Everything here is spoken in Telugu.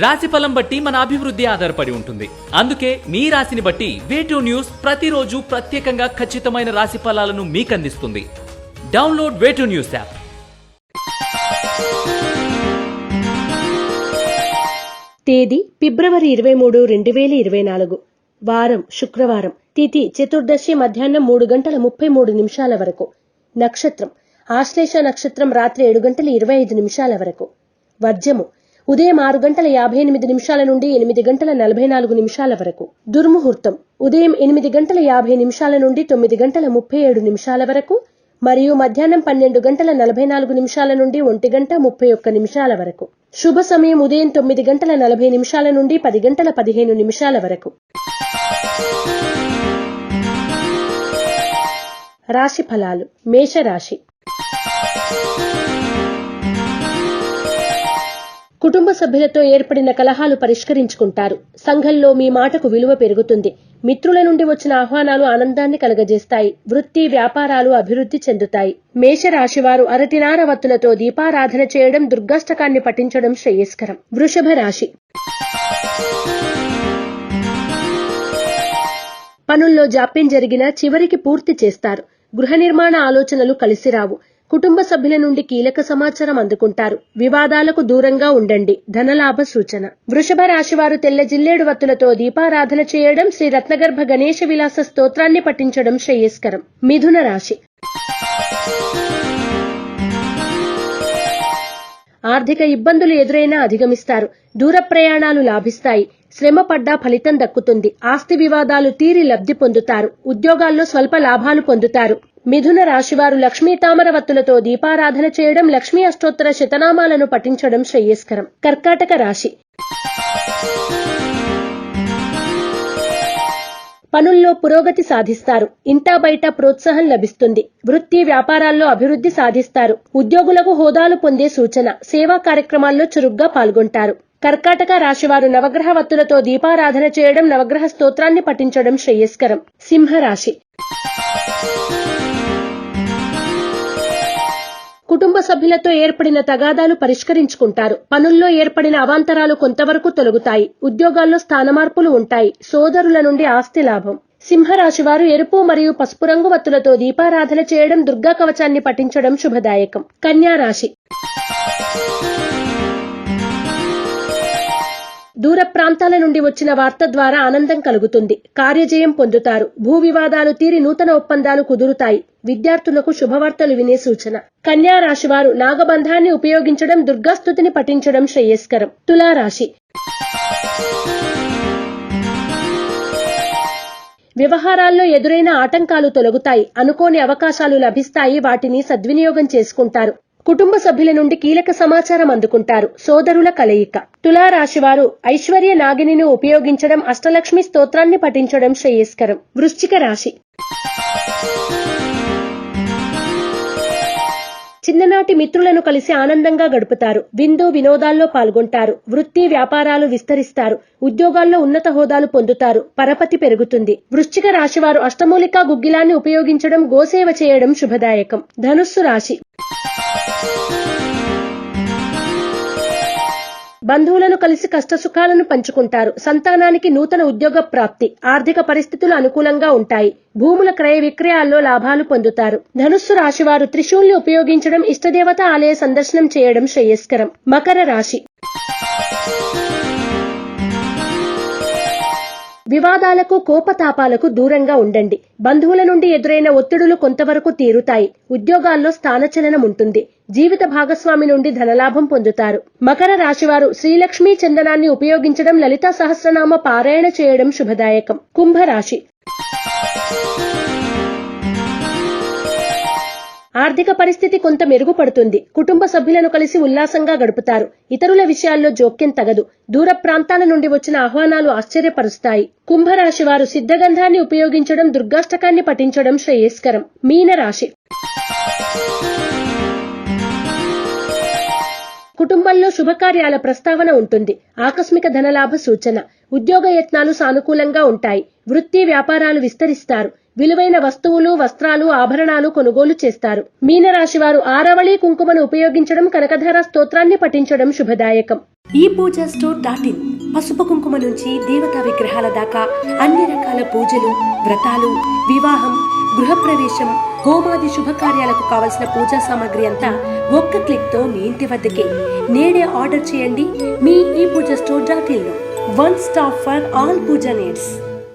రాశి ఫలం బట్టి మన అభివృద్ధి ఆధారపడి ఉంటుంది. అందుకే మీ రాశిని బట్టి వేటూ న్యూస్ ప్రతిరోజు ప్రత్యేకంగా ఖచ్చితమైన రాశి ఫలాలను మీకు అందిస్తుంది డౌన్లోడ్ వేటూ న్యూస్ యాప్ తేదీ ఫిబ్రవరి ఇరవై మూడు రెండు వేల ఇరవై నాలుగు. వారం శుక్రవారం. తిథి చతుర్దశి మధ్యాహ్నం మూడు గంటల ముప్పై మూడు నిమిషాల వరకు. నక్షత్రం. ఆశ్లేష నక్షత్రం రాత్రి ఏడు గంటల ఇరవై ఐదు నిమిషాల వరకు. వర్జము. ఉదయం ఆరు గంటల యాభై ఎనిమిది నిమిషాల నుండి ఎనిమిది గంటల నలభై నాలుగు నిమిషాల వరకు. దుర్ముహూర్తం. ఉదయం ఎనిమిది గంటల యాభై నిమిషాల నుండి తొమ్మిది గంటల ముప్పై ఏడు నిమిషాల వరకు మరియు మధ్యాహ్నం పన్నెండు గంటల నలభై నాలుగు నిమిషాల నుండి ఒంటి గంట ముప్పై ఒక్క నిమిషాల వరకు. శుభ సమయం ఉదయం తొమ్మిది గంటల నలభై నిమిషాల నుండి పది గంటల పదిహేను నిమిషాల వరకు. రాశి ఫలాలు. మేషరాశి. కుటుంబ సభ్యులతో ఏర్పడిన కలహాలు పరిష్కరించుకుంటారు. సంఘంలో మీ మాటకు విలువ పెరుగుతుంది. మిత్రుల నుండి వచ్చిన ఆహ్వానాలు ఆనందాన్ని కలగజేస్తాయి. వృత్తి వ్యాపారాలు అభివృద్ధి చెందుతాయి. మేషరాశివారు అరటినార వత్తులతో దీపారాధన చేయడం దుర్గాష్టకాన్ని పఠించడం శ్రేయస్కరం. వృషభ రాశి. పనుల్లో జాప్యం జరిగినా చివరికి పూర్తి చేస్తారు. గృహ నిర్మాణ ఆలోచనలు కలిసిరావు కుటుంబ సభ్యుల నుండి కీలక సమాచారం అందుకుంటారు. వివాదాలకు దూరంగా ఉండండి. ధనలాభ సూచన. వృషభ రాశివారు తెల్ల జిల్లేడు వత్తులతో దీపారాధన చేయడం శ్రీ రత్నగర్భ గణేశ విలాస స్తోత్రాన్ని పఠించడం శ్రేయస్కరం. మిథున రాశి. ఆర్థిక ఇబ్బందులు ఎదురైనా అధిగమిస్తారు. దూర ప్రయాణాలు లాభిస్తాయి. శ్రమ పడ్డా ఫలితం దక్కుతుంది. ఆస్తి వివాదాలు తీరి లబ్ధి పొందుతారు. ఉద్యోగాల్లో స్వల్ప లాభాలు పొందుతారు. మిథున రాశివారు లక్ష్మీ తామర వత్తులతో దీపారాధన చేయడం లక్ష్మీ అష్టోత్తర శతనామాలను పఠించడం శ్రేయస్కరం. కర్కాటక రాశి. పనుల్లో పురోగతి సాధిస్తారు. ఇంటా బయట ప్రోత్సాహం లభిస్తుంది. వృత్తి వ్యాపారాల్లో అభివృద్ధి సాధిస్తారు. ఉద్యోగులకు హోదాలు పొందే సూచన. సేవా కార్యక్రమాల్లో చురుగ్గా పాల్గొంటారు. కర్కాటక రాశివారు నవగ్రహ వత్తులతో దీపారాధన చేయడం నవగ్రహ స్తోత్రాన్ని పఠించడం శ్రేయస్కరం. సింహరాశి. కుటుంబ సభ్యులతో ఏర్పడిన తగాదాలు పరిష్కరించుకుంటారు. పనుల్లో ఏర్పడిన అవాంతరాలు కొంతవరకు తొలగుతాయి. ఉద్యోగాల్లో స్థానమార్పులు ఉంటాయి. సోదరుల నుండి ఆస్తి లాభం. సింహరాశి వారు ఎరుపు మరియు పసుపు రంగు వత్తులతో దీపారాధన చేయడం దుర్గా కవచాన్ని పఠించడం శుభదాయకం. కన్యా రాశి. దూర ప్రాంతాల నుండి వచ్చిన వార్త ద్వారా ఆనందం కలుగుతుంది. కార్యజయం పొందుతారు. భూ వివాదాలు తీరి నూతన ఒప్పందాలు కుదురుతాయి. విద్యార్థులకు శుభవార్తలు వినే సూచన. కన్యా రాశి వారు నాగబంధాన్ని ఉపయోగించడం దుర్గాస్తుతిని పఠించడం శ్రేయస్కరం. తులారాశి. వ్యవహారాల్లో ఎదురైన ఆటంకాలు తొలగుతాయి. అనుకోని అవకాశాలు లభిస్తాయి. వాటిని సద్వినియోగం చేసుకుంటారు. కుటుంబ సభ్యుల నుండి కీలక సమాచారం అందుకుంటారు సోదరుల కలయిక. తులారాశివారు ఐశ్వర్య నాగిని ఉపయోగించడం అష్టలక్ష్మి స్తోత్రాన్ని పఠించడం శ్రేయస్కరం. వృశ్చిక రాశి. చిన్ననాటి మిత్రులను కలిసి ఆనందంగా గడుపుతారు. విందు వినోదాల్లో పాల్గొంటారు. వృత్తి వ్యాపారాలు విస్తరిస్తారు. ఉద్యోగాల్లో ఉన్నత హోదాలు పొందుతారు. పరపతి పెరుగుతుంది. వృశ్చిక రాశివారు అష్టమూలికా గుగ్గిలాన్ని ఉపయోగించడం గోసేవ చేయడం శుభదాయకం. ధనుస్సు రాశి. బంధువులను కలిసి కష్టసుఖాలను పంచుకుంటారు. సంతానానికి నూతన ఉద్యోగ ప్రాప్తి. ఆర్థిక పరిస్థితులు అనుకూలంగా ఉంటాయి. భూముల క్రయ విక్రయాల్లో లాభాలు పొందుతారు. ధనుస్సు రాశివారు త్రిశూల్ని ఉపయోగించడం ఇష్టదేవత ఆలయ సందర్శనం చేయడం శ్రేయస్కరం. మకర రాశి. వివాదాలకు కోపతాపాలకు దూరంగా ఉండండి. బంధువుల నుండి ఎదురైన ఒత్తిడులు కొంతవరకు తీరుతాయి. ఉద్యోగాల్లో స్థానచలనం ఉంటుంది. జీవిత భాగస్వామి నుండి ధనలాభం పొందుతారు. మకర రాశివారు శ్రీలక్ష్మీ చందనాన్ని ఉపయోగించడం లలితా సహస్రనామ పారాయణ చేయడం శుభదాయకం. కుంభరాశి ఆర్థిక పరిస్థితి కొంత మెరుగుపడుతుంది. కుటుంబ సభ్యులను కలిసి ఉల్లాసంగా గడుపుతారు. ఇతరుల విషయాల్లో జోక్యం తగదు. దూర ప్రాంతాల నుండి వచ్చిన ఆహ్వానాలు ఆశ్చర్యపరుస్తాయి. కుంభరాశి వారు సిద్ధగంధాన్ని ఉపయోగించడం దుర్గాష్టకాన్ని పఠించడం శ్రేయస్కరం. మీనరాశి. కుటుంబంలో శుభకార్యాల ప్రస్తావన ఉంటుంది. ఆకస్మిక ధనలాభ సూచన. ఉద్యోగ యత్నాలు సానుకూలంగా ఉంటాయి. వృత్తి వ్యాపారాలు విస్తరిస్తారు. విలువైన వస్తువులు వస్త్రాలు ఆభరణాలు కొనుగోలు చేస్తారు. మీనరాశి వారు ఆరవళి కుంకుమను ఉపయోగించడం కనకధార స్తోత్రాన్ని పఠించడం శుభదాయకం. ఈ పూజ స్టోర్ డాట్ ఇన్. పసుపు కుంకుమ నుంచి దేవతా విగ్రహాల దాకా అన్ని రకాల పూజలు వ్రతాలు వివాహం గృహప్రవేశం హోమాది శుభకార్యాలకు కావలసిన పూజా సామాగ్రి అంతా ఒక్క క్లిక్తో మీ ఇంటి వద్దకే. నేడే ఆర్డర్ చేయండి మీ ఈ Puja store dot in one stop for all puja needs.